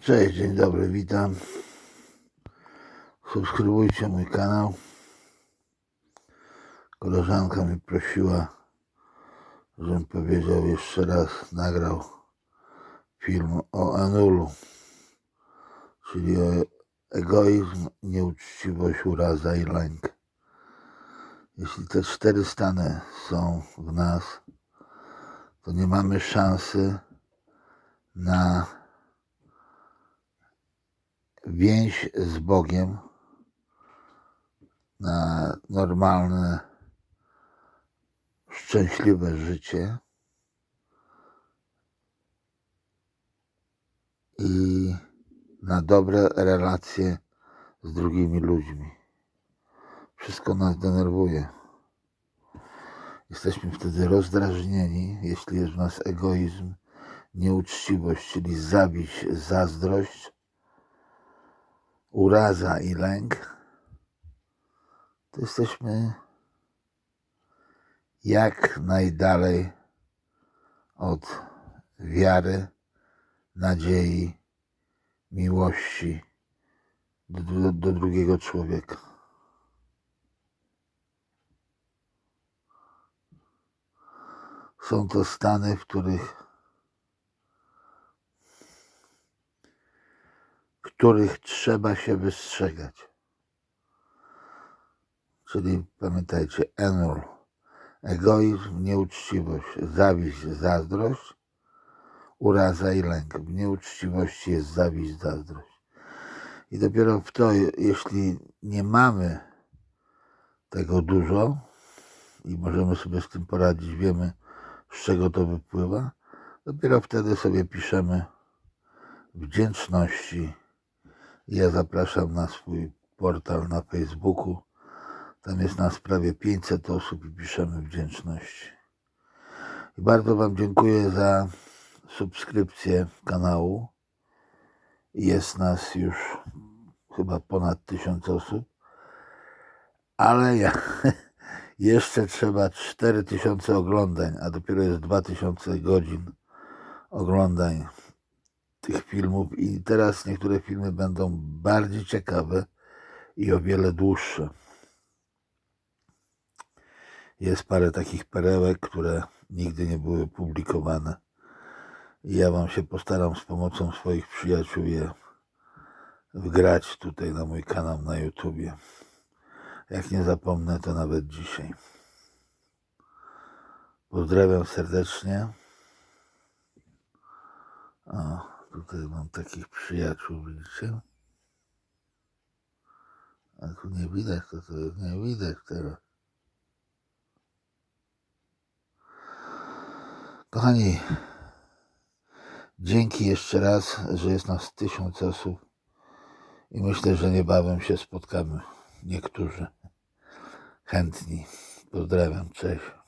Cześć, dzień dobry, witam. Subskrybujcie mój kanał. Koleżanka mnie prosiła, żebym powiedział jeszcze raz, nagrał film o Enulu, czyli o egoizm, nieuczciwość, uraza i lęk. Jeśli te cztery stany są w nas, to nie mamy szansy na więź z Bogiem na normalne, szczęśliwe życie i na dobre relacje z drugimi ludźmi. Wszystko nas denerwuje. Jesteśmy wtedy rozdrażnieni, jeśli jest w nas egoizm, nieuczciwość, czyli zawiść, zazdrość, uraza i lęk, to jesteśmy jak najdalej od wiary, nadziei, miłości do, do, do drugiego człowieka. Są to stany, w których których trzeba się wystrzegać. Czyli pamiętajcie, enul, egoizm, nieuczciwość, zawiść, zazdrość, uraza i lęk. W nieuczciwości jest zawiść, zazdrość. I dopiero w to, jeśli nie mamy tego dużo i możemy sobie z tym poradzić, wiemy z czego to wypływa, dopiero wtedy sobie piszemy wdzięczności ja zapraszam na swój portal na Facebooku. Tam jest nas prawie 500 osób i piszemy wdzięczności. I bardzo Wam dziękuję za subskrypcję kanału. Jest nas już chyba ponad 1000 osób, ale ja, jeszcze trzeba 4000 oglądań, a dopiero jest 2000 godzin oglądań tych filmów i teraz niektóre filmy będą bardziej ciekawe i o wiele dłuższe. Jest parę takich perełek, które nigdy nie były publikowane. I ja Wam się postaram z pomocą swoich przyjaciół je wgrać tutaj na mój kanał na YouTubie. Jak nie zapomnę, to nawet dzisiaj. Pozdrawiam serdecznie. Tutaj mam takich przyjaciół, widzicie? A tu nie widać, to to jest nie widać teraz. Kochani, dzięki jeszcze raz, że jest nas tysiąc osób i myślę, że niebawem się spotkamy. Niektórzy chętni. Pozdrawiam, cześć.